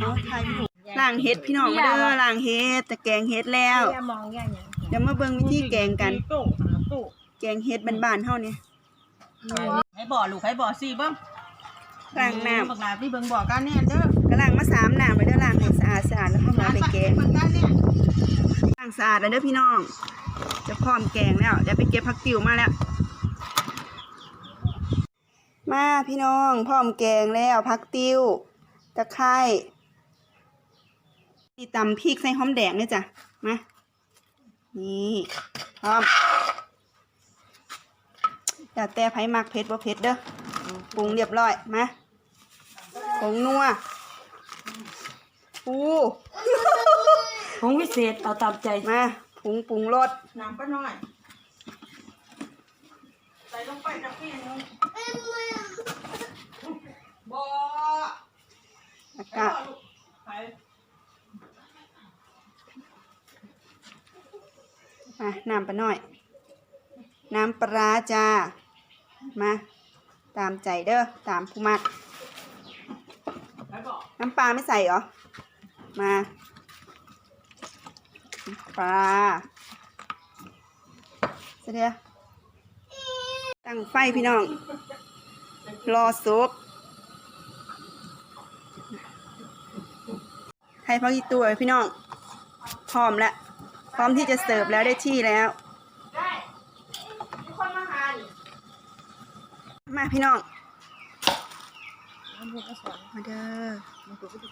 เอาถ่ายรูปล้างเฮ็ดพี่น้องมาเด้อล้างเฮ็ดแต่แกงเฮ็ดแล้วอย่ามองอย่างนี้เดี๋ยวมาเบิ่งวิธีแกงกัน ตู้หาตู้แกงเฮ็ดบ้านๆเฮานี่ให้บ่อลูกให้บ่อสิเบิ่งล้างน้ำบักหลาพี่เบิ่งบ่อกันแน่เด้อก็ล้างมาสามน้ำไปเด้อล้างให้สะอาดสะอาดแล้วเข้ามาไปแกงบักกันเนี่ยล้างสะอาดแล้วเด้อพี่น้อง จะพร้อมแกงแล้วเดี๋ยวไปเก็บผักติ๋วมาแล้ว มาพี่น้องพร้อมแกงแล้วผักติ๋วตะไคร้ นี่ตำพริกใส่หอมแดงเลยจ้ะ มา นี่พร้อมแต่แต่ไผมักเผ็ดบ่เผ็ดเด้อ ปรุงเรียบร้อย มาผงนัวปูผงวิเศษเอาตามใจ มาผงปรุงรส น้ำปลาน้อย ใส่ลงไปจักพี่นึงบ่แล้วก็ไป มาน้ำปลาหน่อย น้ำปลาจ้า มาตามใจเด้อตามผู้มัก น้ำปลาไม่ใส่เหรอ มาปลาเสร็จแล้วตั้งไฟพี่น้อง รอซุปไทยพักอีตัวพี่น้อง พร้อมแล้ว ร้อมที่จะเสิร์ฟแล้วได้ที่แล้ว ได้มีคนมาหานี่มาพี่น้อง มาเด้อ